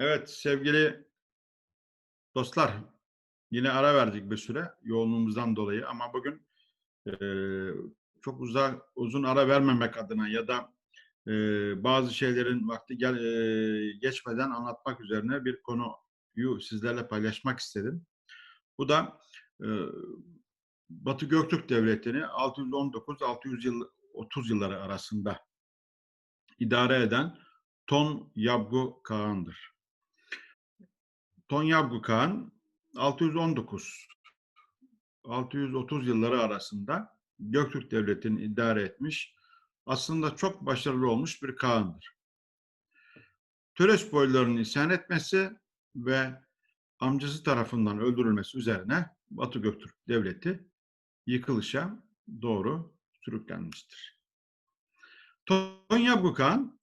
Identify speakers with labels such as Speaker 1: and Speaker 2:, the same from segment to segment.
Speaker 1: Evet sevgili dostlar yine ara verdik bir süre yoğunluğumuzdan dolayı ama bugün eee, çok uzak uzun ara vermemek adına ya da eee, bazı şeylerin vakti gel, eee, geçmeden anlatmak üzerine bir konuyu sizlerle paylaşmak istedim. Bu da eee, Batı Göktürk Devleti'ni 619-600 yıl 30 yılları arasında idare eden Ton Yabgu Kağan'dır. Tonyabgu Kağan 619 630 yılları arasında Göktürk Devleti'ni idare etmiş, aslında çok başarılı olmuş bir Kağan'dır. Töres boylarının isyan etmesi ve amcası tarafından öldürülmesi üzerine Batı Göktürk Devleti yıkılışa doğru sürüklenmiştir. Tonyabgu Kağan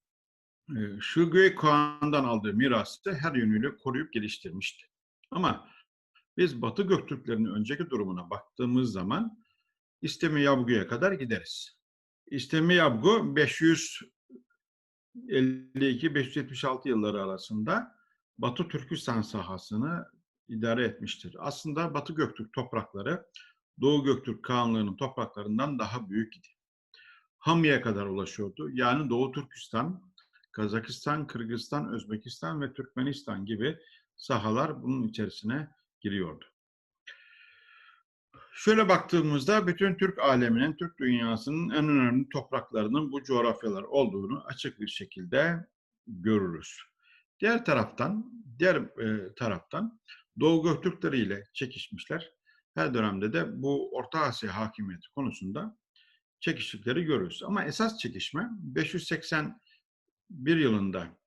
Speaker 1: e, Şugüe Kağan'dan aldığı mirası her yönüyle koruyup geliştirmişti. Ama biz Batı Göktürklerinin önceki durumuna baktığımız zaman İstemi Yabgu'ya kadar gideriz. İstemi Yabgu 552-576 yılları arasında Batı Türkistan sahasını idare etmiştir. Aslında Batı Göktürk toprakları Doğu Göktürk Kağanlığı'nın topraklarından daha büyük idi. Hami'ye kadar ulaşıyordu. Yani Doğu Türkistan, Kazakistan, Kırgızistan, Özbekistan ve Türkmenistan gibi sahalar bunun içerisine giriyordu. Şöyle baktığımızda bütün Türk aleminin, Türk dünyasının en önemli topraklarının bu coğrafyalar olduğunu açık bir şekilde görürüz. Diğer taraftan, diğer e, taraftan Doğu Göktürkleri ile çekişmişler. Her dönemde de bu Orta Asya hakimiyeti konusunda çekiştikleri görürüz. Ama esas çekişme 581 yılında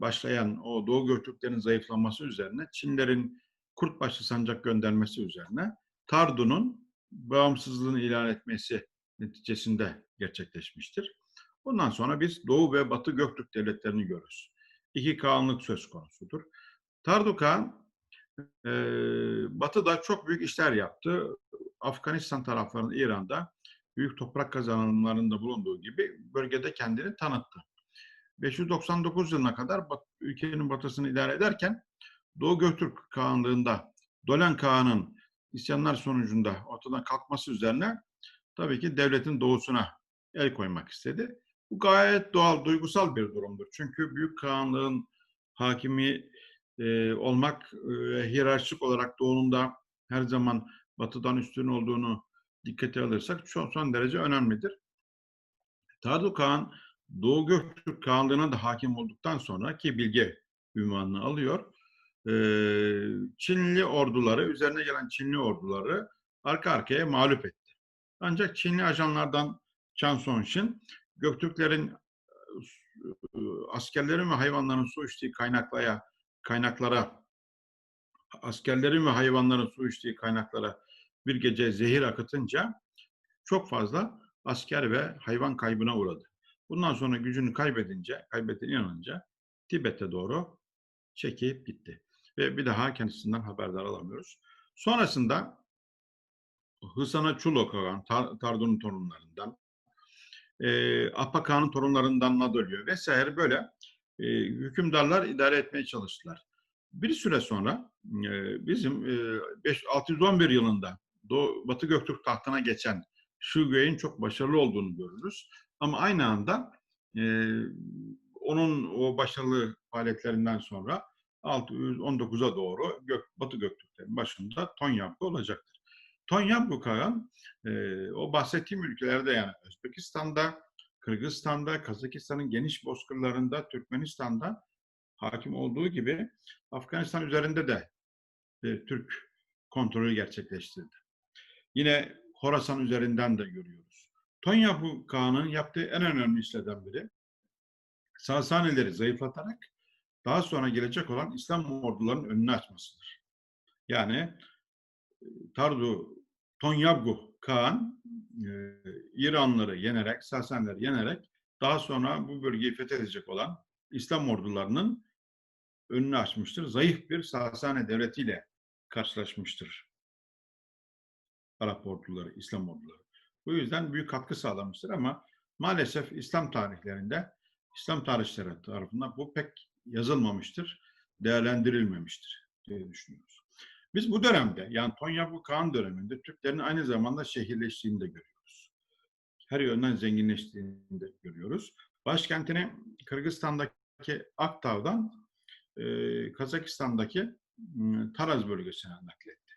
Speaker 1: başlayan o Doğu Göktürklerin zayıflaması üzerine Çinlerin Kurtbaşı sancak göndermesi üzerine Tardu'nun bağımsızlığını ilan etmesi neticesinde gerçekleşmiştir. Bundan sonra biz Doğu ve Batı Göktürk devletlerini görürüz. İki Kağanlık söz konusudur. Tardu Kağan e, Batı'da çok büyük işler yaptı. Afganistan taraflarında, İran'da büyük toprak kazanımlarında bulunduğu gibi bölgede kendini tanıttı. 599 yılına kadar ülkenin batısını idare ederken Doğu Göktürk Kağanlığı'nda Dolen Kağan'ın isyanlar sonucunda ortadan kalkması üzerine tabii ki devletin doğusuna el koymak istedi. Bu gayet doğal, duygusal bir durumdur. Çünkü Büyük Kağanlığın hakimi e, olmak ve hiyerarşik olarak doğunun her zaman batıdan üstün olduğunu dikkate alırsak çok son derece önemlidir. Tardu Kağan Doğu Göktürk Kağanlığı'na da hakim olduktan sonra ki bilge ünvanını alıyor. Çinli orduları, üzerine gelen Çinli orduları arka arkaya mağlup etti. Ancak Çinli ajanlardan Chan Songxin, Göktürklerin askerlerin ve hayvanların su içtiği kaynaklara, kaynaklara askerlerin ve hayvanların su içtiği kaynaklara bir gece zehir akıtınca çok fazla asker ve hayvan kaybına uğradı. Bundan sonra gücünü kaybedince, kaybettiğine inanınca Tibet'e doğru çekip gitti. Ve bir daha kendisinden haberdar alamıyoruz. Sonrasında Hısana Çulo Kağan, Tardun'un torunlarından, e, Apakağ'ın torunlarından Nadolyo vesaire böyle e, hükümdarlar idare etmeye çalıştılar. Bir süre sonra e, bizim e, 5, 611 yılında Doğu, Batı Göktürk tahtına geçen Şugüey'in çok başarılı olduğunu görürüz. Ama aynı anda e, onun o başarılı faaliyetlerinden sonra 619'a doğru Gök, Batı Göktürklerin başında Tonyabgu olacaktır. Tonyabgu Kağan e, o bahsettiğim ülkelerde yani Özbekistan'da, Kırgızistan'da, Kazakistan'ın geniş bozkırlarında, Türkmenistan'da hakim olduğu gibi Afganistan üzerinde de e, Türk kontrolü gerçekleştirdi. Yine Horasan üzerinden de görüyoruz. Tonya Kağan'ın yaptığı en önemli işlerden biri Sasanileri zayıflatarak daha sonra gelecek olan İslam ordularının önünü açmasıdır. Yani e, Tardu Tonyabgu Kağan e, İranlıları yenerek, Sasanileri yenerek daha sonra bu bölgeyi fethedecek olan İslam ordularının önünü açmıştır. Zayıf bir Sasani devletiyle karşılaşmıştır. Arap orduları, İslam orduları. Bu yüzden büyük katkı sağlamıştır ama maalesef İslam tarihlerinde, İslam tarihçileri tarafından bu pek yazılmamıştır, değerlendirilmemiştir diye düşünüyoruz. Biz bu dönemde yani Tonya Kağan döneminde Türklerin aynı zamanda şehirleştiğini de görüyoruz. Her yönden zenginleştiğini de görüyoruz. Başkentini Kırgızistan'daki Aktav'dan e, Kazakistan'daki Taraz bölgesine nakletti.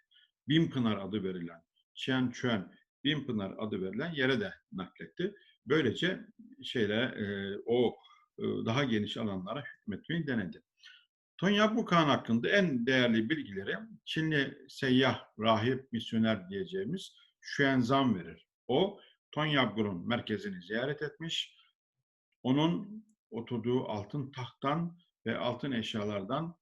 Speaker 1: Binpınar adı verilen, Çiyan Çuen Binpınar adı verilen yere de nakletti. Böylece şeyle e, o e, daha geniş alanlara hükmetmeyi denedi. Tonya Kağan hakkında en değerli bilgileri Çinli seyyah, rahip, misyoner diyeceğimiz Xuanzang verir. O Tonyabgur'un merkezini ziyaret etmiş. Onun oturduğu altın tahttan ve altın eşyalardan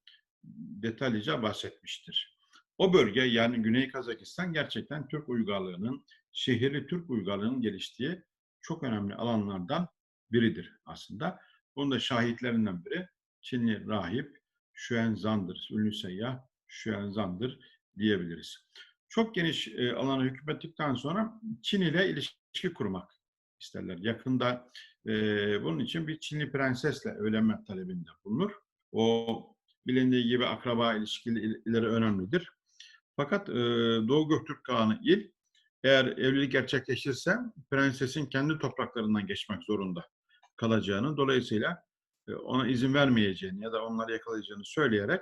Speaker 1: detaylıca bahsetmiştir. O bölge yani Güney Kazakistan gerçekten Türk uygarlığının, şehirli Türk uygarlığının geliştiği çok önemli alanlardan biridir aslında. Bunun da şahitlerinden biri Çinli rahip Xuanzang'dır. Ünlü seyyah Xuanzang'dır diyebiliriz. Çok geniş e, alana hükmettikten sonra Çin ile ilişki kurmak isterler. Yakında e, bunun için bir Çinli prensesle evlenme talebinde bulunur. O bilindiği gibi akraba ilişkileri önemlidir. Fakat e, Doğu Göktürk Kağan'ı il eğer evlilik gerçekleşirse prensesin kendi topraklarından geçmek zorunda kalacağını, dolayısıyla e, ona izin vermeyeceğini ya da onları yakalayacağını söyleyerek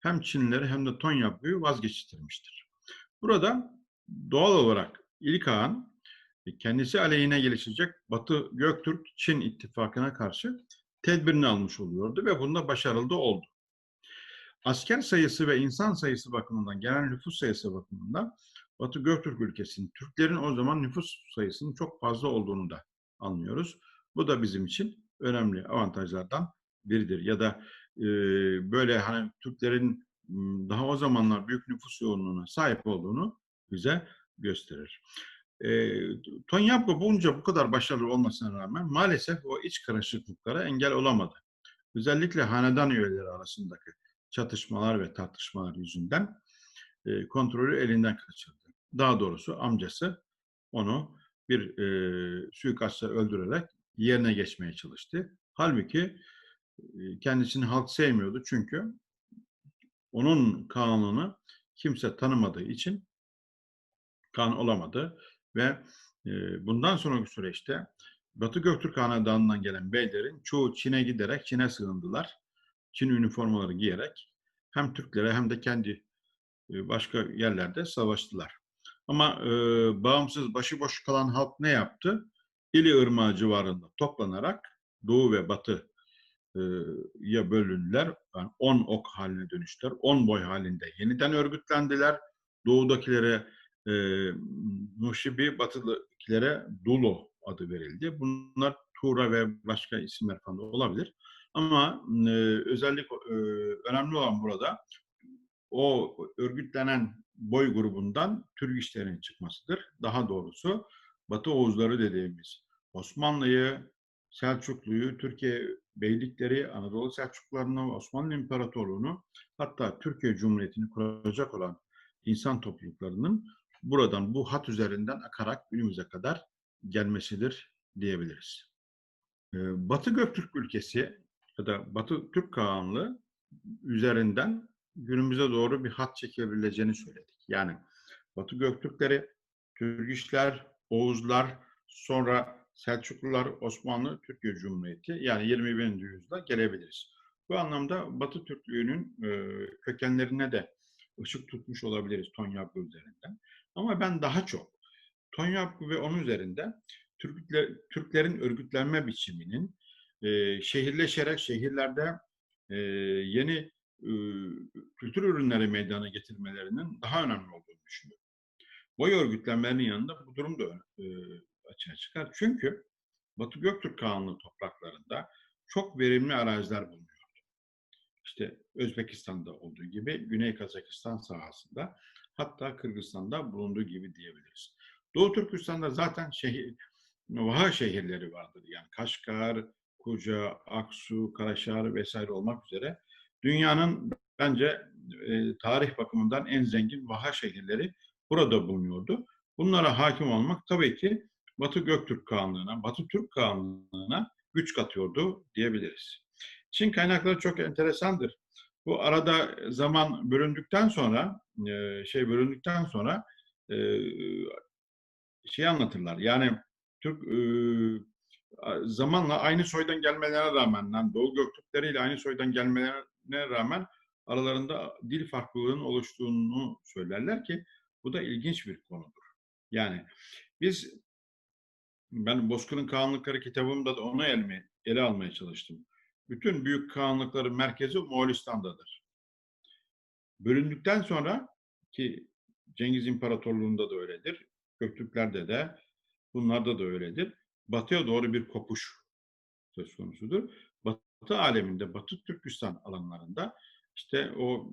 Speaker 1: hem Çinlileri hem de Tonyabgu'yu vazgeçirmiştir. Burada doğal olarak İlk Kağan e, kendisi aleyhine gelişecek Batı Göktürk-Çin ittifakına karşı tedbirini almış oluyordu ve bunda başarılı da oldu. Asker sayısı ve insan sayısı bakımından, genel nüfus sayısı bakımından Batı Göktürk ülkesinin, Türklerin o zaman nüfus sayısının çok fazla olduğunu da anlıyoruz. Bu da bizim için önemli avantajlardan biridir. Ya da e, böyle hani Türklerin daha o zamanlar büyük nüfus yoğunluğuna sahip olduğunu bize gösterir. E, Tonyapko bunca bu kadar başarılı olmasına rağmen maalesef o iç karışıklıklara engel olamadı. Özellikle hanedan üyeleri arasındaki çatışmalar ve tartışmalar yüzünden e, kontrolü elinden kaçırdı. Daha doğrusu amcası onu bir e, suikastla öldürerek yerine geçmeye çalıştı. Halbuki kendisini halk sevmiyordu çünkü onun kanunu kimse tanımadığı için kan olamadı ve e, bundan sonraki süreçte Batı Göktürk Hanedanı'ndan gelen beylerin çoğu Çin'e giderek Çin'e sığındılar. Çin üniformaları giyerek hem Türklere hem de kendi başka yerlerde savaştılar. Ama e, bağımsız başıboş kalan halk ne yaptı? İli Irmağı civarında toplanarak Doğu ve Batı e, ya bölündüler. Yani 10 ok haline dönüştüler. 10 boy halinde yeniden örgütlendiler. Doğudakilere e, Nuşibi, batıdakilere Dulo adı verildi. Bunlar Tura ve başka isimler falan olabilir. Ama e, özellik e, önemli olan burada o örgütlenen boy grubundan Türk işlerinin çıkmasıdır. Daha doğrusu Batı Oğuzları dediğimiz Osmanlı'yı, Selçuklu'yu, Türkiye beylikleri, Anadolu Selçuklularını, Osmanlı İmparatorluğu'nu hatta Türkiye Cumhuriyeti'ni kuracak olan insan topluluklarının buradan bu hat üzerinden akarak günümüze kadar gelmesidir diyebiliriz. Ee, Batı Göktürk ülkesi ya da Batı Türk Kağanlığı üzerinden günümüze doğru bir hat çekebileceğini söyledik. Yani Batı Göktürkleri, Türgişler, Oğuzlar, sonra Selçuklular, Osmanlı, Türkiye Cumhuriyeti yani 21. yüzyılda gelebiliriz. Bu anlamda Batı Türklüğünün e, kökenlerine de ışık tutmuş olabiliriz Tonyapı üzerinden. Ama ben daha çok Tonyapı ve onun üzerinde Türkler, Türklerin örgütlenme biçiminin e, şehirleşerek şehirlerde e, yeni kültür ürünleri meydana getirmelerinin daha önemli olduğunu düşünüyorum. Boy örgütlenmenin yanında bu durum da e, açığa çıkar. Çünkü Batı Göktürk Kağanlı topraklarında çok verimli araziler bulunuyordu. İşte Özbekistan'da olduğu gibi Güney Kazakistan sahasında hatta Kırgızistan'da bulunduğu gibi diyebiliriz. Doğu Türkistan'da zaten şehir, vaha şehirleri vardır. Yani Kaşgar, Kuca, Aksu, Karaşar vesaire olmak üzere dünyanın bence e, tarih bakımından en zengin vaha şehirleri burada bulunuyordu. Bunlara hakim olmak tabii ki Batı Göktürk Kağanlığı'na, Batı Türk Kağanlığı'na güç katıyordu diyebiliriz. Çin kaynakları çok enteresandır. Bu arada zaman bölündükten sonra, e, şey bölündükten sonra e, şey anlatırlar. Yani Türk e, zamanla aynı soydan gelmelerine rağmen, yani Doğu Göktürkleri ile aynı soydan gelmelerine rağmen aralarında dil farklılığının oluştuğunu söylerler ki bu da ilginç bir konudur. Yani biz ben Bozkır'ın Kağanlıkları kitabımda da onu elme, ele almaya çalıştım. Bütün büyük kağanlıkların merkezi Moğolistan'dadır. Bölündükten sonra ki Cengiz İmparatorluğu'nda da öyledir. Göktürklerde de bunlarda da öyledir. Batıya doğru bir kopuş söz konusudur. Batı aleminde, Batı Türkistan alanlarında işte o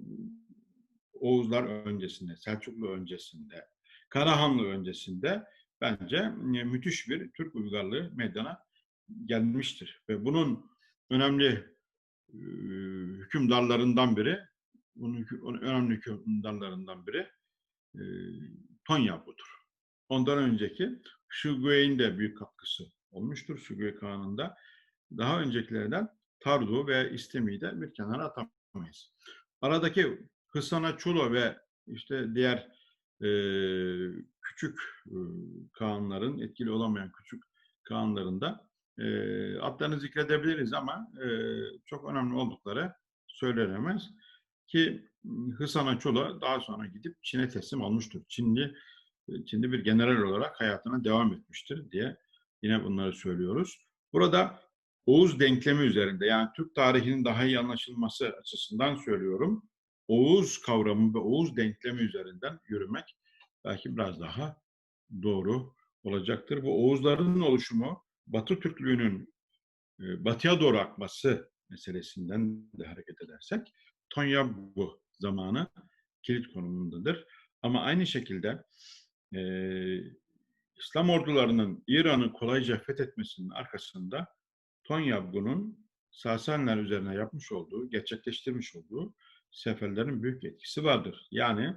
Speaker 1: Oğuzlar öncesinde, Selçuklu öncesinde, Karahanlı öncesinde bence müthiş bir Türk uygarlığı meydana gelmiştir. Ve bunun önemli e, hükümdarlarından biri, bunun önemli hükümdarlarından biri e, Tonya budur. Ondan önceki Şugüey'in de büyük katkısı olmuştur Şugüey Kağan'ında. Daha öncekilerden Tardu ve İstemi'yi de bir kenara atamayız. Aradaki Hısana Çulo ve işte diğer e, küçük e, Kağanların, etkili olamayan küçük Kağanların da e, adlarını zikredebiliriz ama e, çok önemli oldukları söylenemez. Ki Hısana Çulo daha sonra gidip Çin'e teslim olmuştur. Çinli Çinli bir general olarak hayatına devam etmiştir diye yine bunları söylüyoruz. Burada Oğuz denklemi üzerinde yani Türk tarihinin daha iyi anlaşılması açısından söylüyorum. Oğuz kavramı ve Oğuz denklemi üzerinden yürümek belki biraz daha doğru olacaktır. Bu Oğuzların oluşumu Batı Türklüğünün e, batıya doğru akması meselesinden de hareket edersek Tonya bu zamanı kilit konumundadır. Ama aynı şekilde e, İslam ordularının İran'ı kolayca fethetmesinin arkasında Tonyabgu'nun Sasaniler üzerine yapmış olduğu, gerçekleştirmiş olduğu seferlerin büyük etkisi vardır. Yani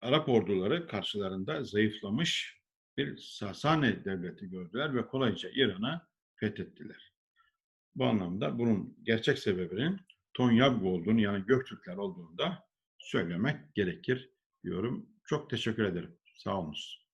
Speaker 1: Arap orduları karşılarında zayıflamış bir Sasani devleti gördüler ve kolayca İran'ı fethettiler. Bu anlamda bunun gerçek sebebinin Tonyabgu olduğunu yani Göktürkler olduğunu da söylemek gerekir diyorum. Çok teşekkür ederim. Sağ olunuz.